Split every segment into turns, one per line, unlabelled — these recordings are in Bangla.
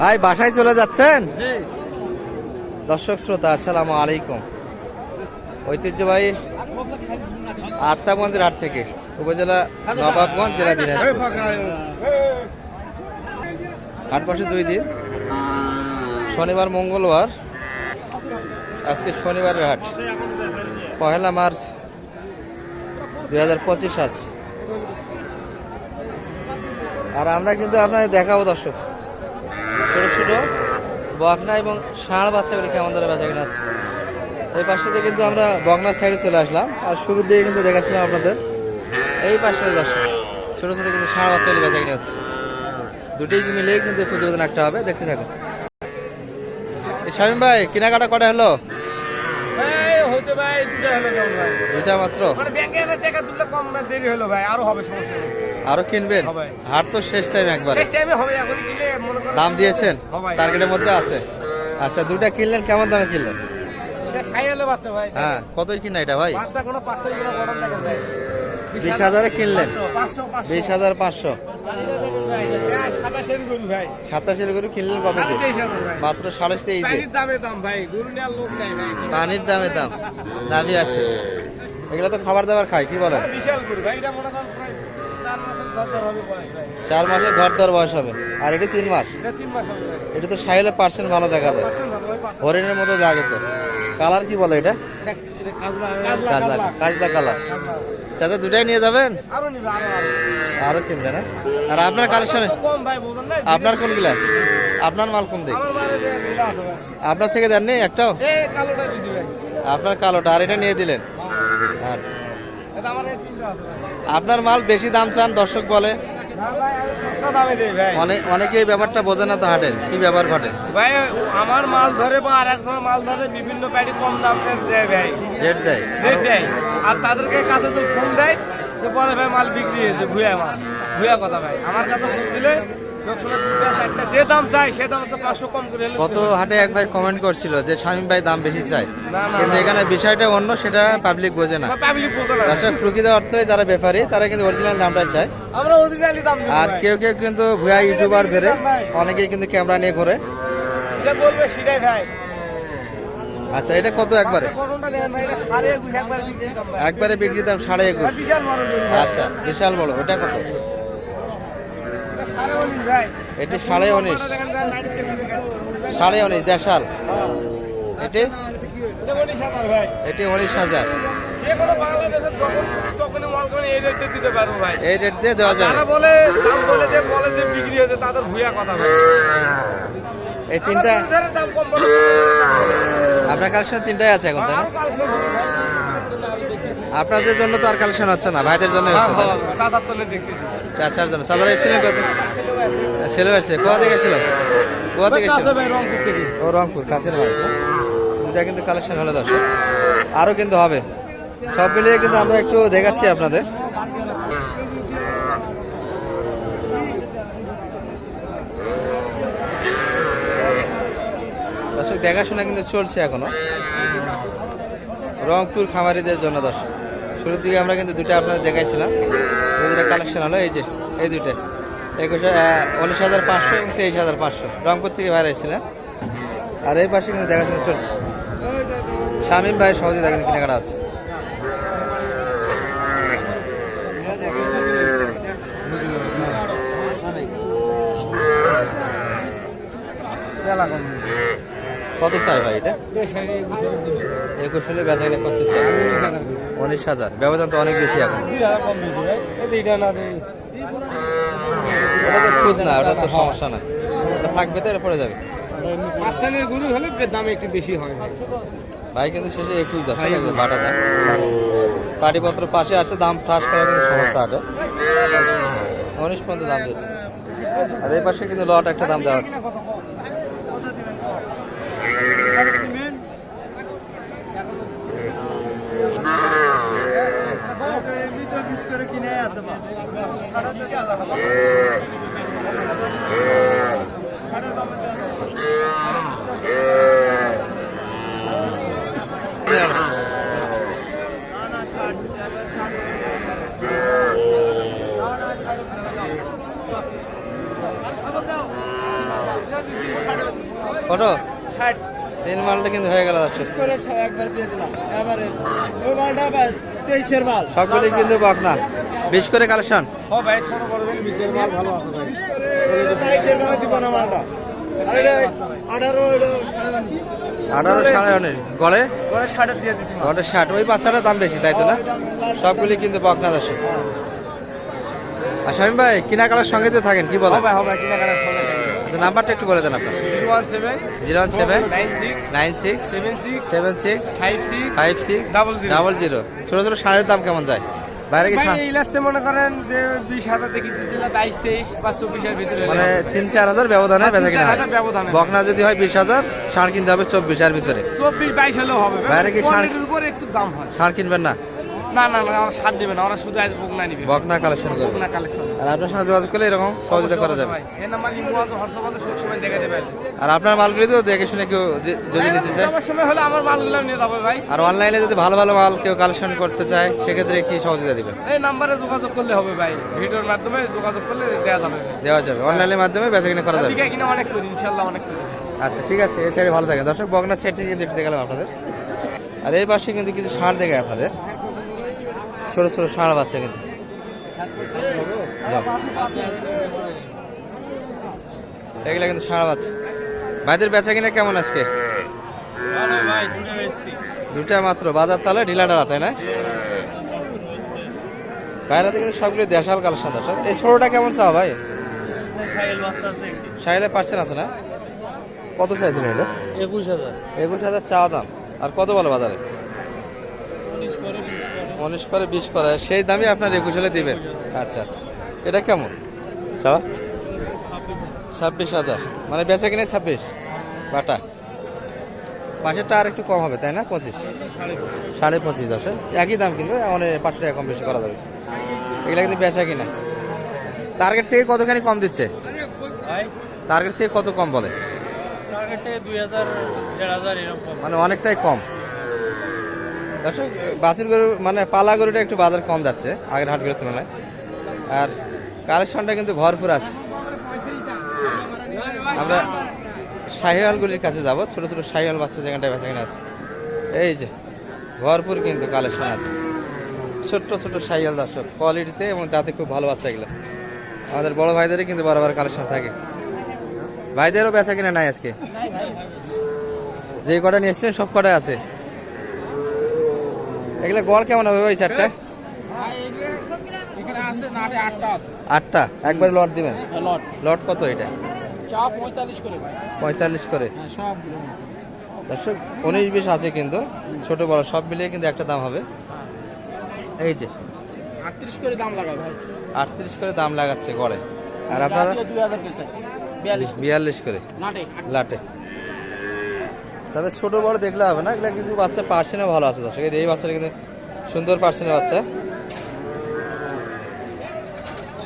ভাই বাসায় চলে যাচ্ছেন? দর্শক শ্রোতা আসসালামু আলাইকুম। ঐতিহ্যবাহী আত্মাগঞ্জের হাট থেকে উপজেলা নবাবগঞ্জ জেলা দিনাজপুর। হাট বসে দুই দিন। শনিবার মঙ্গলবার। আজকে শনিবারের হাট। পহেলা মার্চ দুই হাজার পঁচিশ আজ। আর আমরা কিন্তু আপনাকে দেখাবো দর্শক। ছোট ছোট, বকনা এবং ষাঁড় বাচ্চাগুলি কেমন ধরে বেচা কিনা হচ্ছে এই পাশে থেকে কিন্তু আমরা বকনার সাইডে চলে আসলাম। আর শুরুর দিকে কিন্তু দেখাচ্ছিলাম আপনাদের। এই পাশে দর্শক ছোটো ছোট কিন্তু ষাঁড় বাচ্চাগুলি বেচা কিনা হচ্ছে দুটোই মিলেই কিন্তু প্রতিবেদন একটা হবে। দেখতে থাকুন। শামীম ভাই, কেনাকাটা কটা হলো?
হচ্ছে ভাই দুটো হলো কেমন ভাই।
দুইটা মাত্র?
মানে ব্যাংকে টাকা তুললে কম দেরি হলো ভাই আরও হবে সমস্যা
আরও কিনবেন? হার তো শেষ টাইম একবারে।
নেক্সট টাইমে হবে এখন কিনে মনে করো
দাম দিয়েছেন? টার্গেটের মধ্যে আছে? আচ্ছা দুইটা কিনলেন কেমন দামে কিনলেন?
এটা সাই হলো বাচ্চা ভাই।
হ্যাঁ কতই কিনা এটা ভাই?
বাচ্চা কোনো পাঁচশো কিলো গরম ভাই।
বিশ হাজারে কিনলেন? বিশ হাজার পাঁচশো।
সাতাশের গরু
কিনলেন কত মাত্র সাড়ে তেইশ
পানির দামে দাম
দামে দাবি আছে। এগুলো তো খাবার দাবার খায় কি বলেন?
চার মাসের বয়স
ধর ধর বয়স হবে। আর এটি তিন মাস।
এটা
তো সাইলে পার্সেন্ট ভালো দেখা যায়। হরিণের মতো লাগে তো। কালার কি বলে এটা?
কাজলা
কালার। চাচা দুটাই নিয়ে যাবেন?
আরও নিবে আরও আরও।
আরও কিনবে না আর আপনার কালেকশনে আপনার কোনগুলা? আপনার মাল কোন দিক আপনার থেকে দেননি একটাও?
দিছি ভাই
আপনার কালোটা আর এটা নিয়ে দিলেন? আচ্ছা।
আছে ভাই।
আপনার মাল বেশি দাম চান দর্শক বলে?
না ভাই আমি সস্তা দামে দেই ভাই
অনেক অনেকে এই ব্যাপারটা বোঝে না তো হাটের। কি ব্যাপার ঘটে?
ভাই আমার মাল ধরে বা আর একসময় মাল ধরে বিভিন্ন প্যাডি কম দাম দেয় ভাই।
রেট দেয়?
রেট দেয়। আর তাদেরকে কাছে তো ফোন দেয় যে বলে ভাই মাল বিক্রি হয়েছে ভুয়া মাল। ভুয়া কথা ভাই। আমার কাছে ফোন দিলে যে দাম চাই সে দাম পাঁচশো কম করে হলে
কত হাটে এক ভাই কমেন্ট করছিল যে শামীম ভাই দাম বেশি চাই
না,
কিন্তু এখানে বিষয়টা অন্য সেটা পাবলিক বোঝে না।
পাবলিক বোঝে না।
দর্শক প্রকৃত অর্থে যারা ব্যাপারী তারা কিন্তু অরিজিনাল দামটা চায়।
আমরা অরিজিনালি দাম
আর কেউ কেউ কিন্তু ভুয়া ইউটিউবার ধরে অনেকেই কিন্তু ক্যামেরা নিয়ে ঘোরে।
যেটা বলবে সেটাই ভাই।
আচ্ছা এটা কত একবারে?
একবার বিক্রি দাম
সাড়ে একুশ। আচ্ছা বিশাল বড়। ওটা কত?
এটা সাড়ে উনিশ।
সাড়ে উনিশ দেশাল। এটি?
এটা উনিশ হাজার। এই রেটে
দিয়ে দেওয়া যাবে।
বলে বলে যে বলে যে বিক্রি হয়েছে তাদের ভুয়া কথা
এই তিনটা আপনার কালেকশন তিনটাই আছে এখন তাই না? আপনাদের জন্য তো আর কালেকশন হচ্ছে না ভাইদের জন্য হচ্ছে তাই না?
চাঁদার তলে দেখতেছি।
চার জন্য। চাঁদারা এসেছিলেন কত? ছেলে আসছে কোথা থেকে এসেছিল? কোথা থেকে
ভাই
ও রংপুর কাছের না দুটা কিন্তু কালেকশন হলো দর্শক। আরও কিন্তু হবে। সব মিলিয়ে কিন্তু আমরা একটু দেখাচ্ছি আপনাদের। দেখাশোনা কিন্তু চলছে এখনও। রংপুর খামারিদের জন্য দর্শক। শুরুর দিকে আমরা কিন্তু দুটো আপনাদের দেখাইছিলাম। এই দুটো কালেকশন হলো এই যে এই দুটো একুশ উনিশ হাজার পাঁচশো এবং তেইশ হাজার পাঁচশো। রংপুর থেকে বাইরে এসেছিলাম আর এই পাশে কিন্তু দেখাশোনা চলছে। শামীম ভাই সহজে কিন্তু কেনাকাটা আছে কত চাই ভাই এটা? একুশ হলে বেচা কিনা করতে চাই উনিশ হাজার। ব্যবধান তো অনেক বেশি এখন। ওটা তো খুদ না ওটা তো সমস্যা না। ওটা থাকবে তো পড়ে যাবে।
গরু হলে দাম একটু বেশি হয়।
ভাই কিন্তু শেষে একুশ দশ বাটা দাম। পাটিপত্র পাশে আছে দাম করা কিন্তু সমস্যা আছে। উনিশ পর্যন্ত দাম দিচ্ছে আর এই পাশে কিন্তু লট একটা দাম দেওয়া হচ্ছে বিশ করে কিনে আছে কত?
ষাট।
তিন মালটা কিন্তু হয়ে গেল দর্শক
করে একবার দিয়ে দিলাম। এভারেজ ওই মালটা তেইশের মাল।
সবগুলি কিন্তু বিশ করে কালেকশন।
ও ভাই ছোট বড় মিল মাল ভালো আছে ভাই।
বাইশের দামে দিব না মালটা। আঠারো এটা সাড়ে নয়।
আঠারো সাড়ে অনেক গড়ে?
ওরা ষাটে দিয়ে দিছি
গড়ে ষাট। ওই বাচ্চাটার দাম বেশি তাই তো না? সবগুলি কিন্তু বকনা দর্শক। আর শামীম ভাই কিনা কালার সঙ্গে তো থাকেন কি বলেন?
হবে হবে কিনা চলে
আচ্ছা নাম্বারটা একটু বলে দেন আপনার।
Zero one seven
zero one seven
nine six
nine six
seven six
seven six
five six
five six
Double zero.
Double zero. ছোটো ছোটো সারের দাম কেমন যায়? বাইরে
মনে করেন যে বিশ হাজার থেকে বাইশ তেইশ বা চব্বিশের ভিতরে
মানে তিন চার হাজার ব্যবধানে বেচা কিনা
ব্যবধানে।
বকনা যদি হয় বিশ হাজার ষাঁড় কিনতে হবে চব্বিশ হাজার ভিতরে।
চব্বিশ বাইশ হলেও হবে।
বাইরে কি ষাঁড়-
উপর একটু দাম হয়।
ষাঁড় কিনবেন না?
না না না আমরা সার দেবে না আমরা শুধু আজ বুক না নিবে।
বকনা কালেকশন
কালেকশন
আর আপনার সঙ্গে যোগাযোগ করলে এরকম সহযোগিতা করা যাবে।
এই নাম্বার ইমো আছে হোয়াটসঅ্যাপ সব সময় দেখা যাবে
আর আপনার মালগুলি তো দেখে শুনে কেউ যদি নিতে চায়।
আমার সময় হলে আমার মালগুলো নিয়ে যাবে ভাই।
আর অনলাইনে যদি ভালো ভালো মাল কেউ কালেকশন করতে চায় সেক্ষেত্রে কি সহযোগিতা দিবেন?
এই নাম্বারে যোগাযোগ করলে হবে ভাই। ভিডিওর মাধ্যমে যোগাযোগ করলে দেওয়া যাবে।
দেওয়া যাবে। অনলাইনের মাধ্যমে বেচা কিনা করা যাবে।
কিনা অনেক করি অনেক করি।
আচ্ছা ঠিক আছে এই সাইডে ভালো থাকেন। দর্শক বগনা কিন্তু দেখতে গেলাম আপনাদের। আর এই পাশে কিন্তু কিছু সার দেখে আপনাদের। ছোট ছোট ষাঁড় বাচ্চা কিন্তু। যাও। কিন্তু ষাঁড় বাচ্চা। ভাইদের বেচা কিনা কেমন আজকে?
দুটো
মাত্র বাজার তালে ঢিলা ডালা তাই না? বাইরে কিন্তু সবগুলো দেশাল কালেকশন দর্শক। এই ষোলোটা কেমন চাও ভাই?
সাইল
পার্সেন্ট আছে না? কত চাইছিলেন এটা
একুশ হাজার।
একুশ হাজার চাওয়া দাম। আর কত বলো বাজারে
উনিশ করে বিশ করে
উনিশ করে বিশ করে সেই দামই আপনার একুশ হলে দিবেন। আচ্ছা আচ্ছা। এটা কেমন? ছাব্বিশ হাজার। মানে বেচা কিনে ছাব্বিশ? বাটা। পাশেরটা আর একটু কম হবে তাই না? পঁচিশ। সাড়ে পঁচিশ দশে একই দাম কিন্তু অনেক পাঁচশো টাকা কম বেশি করা যাবে। এগুলা কিন্তু বেচা কিনা। টার্গেট থেকে কতখানি কম দিচ্ছে? টার্গেট থেকে কত কম বলে?
টার্গেটে দুই হাজার দেড় হাজার এরকম।
মানে অনেকটাই কম। দর্শক বাছুর গরু মানে পালা গরুটা একটু বাজার কম যাচ্ছে, আগের হাটগুলোর তুলনায়। আর কালেকশনটা কিন্তু ভরপুর আছে। আমরা শাহিওয়ালগুলির কাছে যাব। ছোট ছোট শাহিওয়াল বাচ্চা যেখানটায় বেচা কিনা আছে এই যে, ভরপুর কিন্তু কালেকশন আছে। ছোট্ট ছোট শাহিওয়াল দর্শক, কোয়ালিটিতে এবং যাতে খুব ভালো বাচ্চা এগুলো আমাদের বড় ভাইদেরই কিন্তু বরাবর কালেকশন থাকে। ভাইদেরও বেচা কিনা নাই আজকে। যে কটা নিয়ে এসেছিলেন, সব কটাই আছে। এগুলো গড় কেমন হবে ওই চারটা?
আটটা
আটটা? একবার লট দিবেন?
লট।
লট কত এটা?
পঁয়তাল্লিশ করে ভাই।
পঁয়তাল্লিশ করে?
হ্যাঁ সব
দর্শক উনিশ বিশ আছে কিন্তু ছোট বড় সব মিলিয়ে কিন্তু একটা দাম হবে। এই যে।
আটত্রিশ করে দাম ভাই।
আটত্রিশ করে দাম লাগাচ্ছে গড়ে। আর আপনারা?
বিয়াল্লিশ।
করে। লাটে। তবে ছোট বড় দেখলে হবে না এগুলো কিছু বাচ্চা পার্সেন্টও ভালো আছে দর্শক। এই বাচ্চাটা কিন্তু সুন্দর পার্সেন্টের বাচ্চা।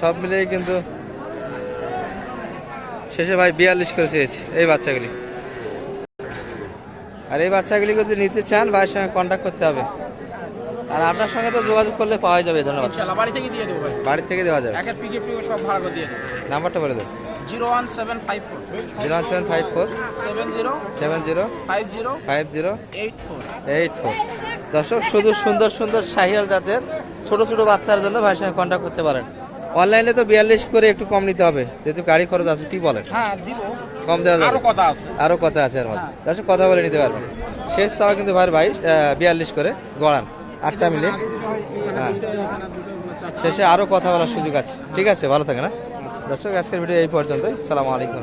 সব মিলিয়ে কিন্তু শেষে ভাই বিয়াল্লিশ করে চেয়েছি এই বাচ্চাগুলি। আর এই বাচ্চাগুলি যদি নিতে চান ভাইয়ের সঙ্গে কন্ট্যাক্ট করতে হবে। আর আপনার সঙ্গে তো যোগাযোগ করলে পাওয়া যাবে বাচ্চা
বাড়ি থেকে দিয়ে দেবো
বাড়ি থেকে দেওয়া যাবে।
দিয়ে
নাম্বারটা বলে দেন।
Zero one seven five four.
Zero seven five four.
Seven zero.
Seven zero.
Five zero.
Five zero.
Eight four.
Eight four. দর্শক শুধু সুন্দর সুন্দর শাহিয়াল জাতের ছোট ছোট বাচ্চার জন্য ভাইয়ের সঙ্গে কন্ট্যাক্ট করতে পারেন। অনলাইনে তো বিয়াল্লিশ করে একটু কম নিতে হবে। যেহেতু গাড়ি খরচ আছে কি বলেন?
হ্যাঁ
কম দেওয়া যাবে।
আরও কথা আছে।
আছে এর মধ্যে। দর্শক কথা বলে নিতে পারবেন। শেষ চাওয়া কিন্তু ভাইয়ের ভাই বিয়াল্লিশ করে গড়ান। আটটা মিলে হ্যাঁ। শেষে আরও কথা বলার সুযোগ আছে। ঠিক আছে ভালো থাকে না দর্শক আজকের ভিডিও এই পর্যন্তই। সালামু আলাইকুম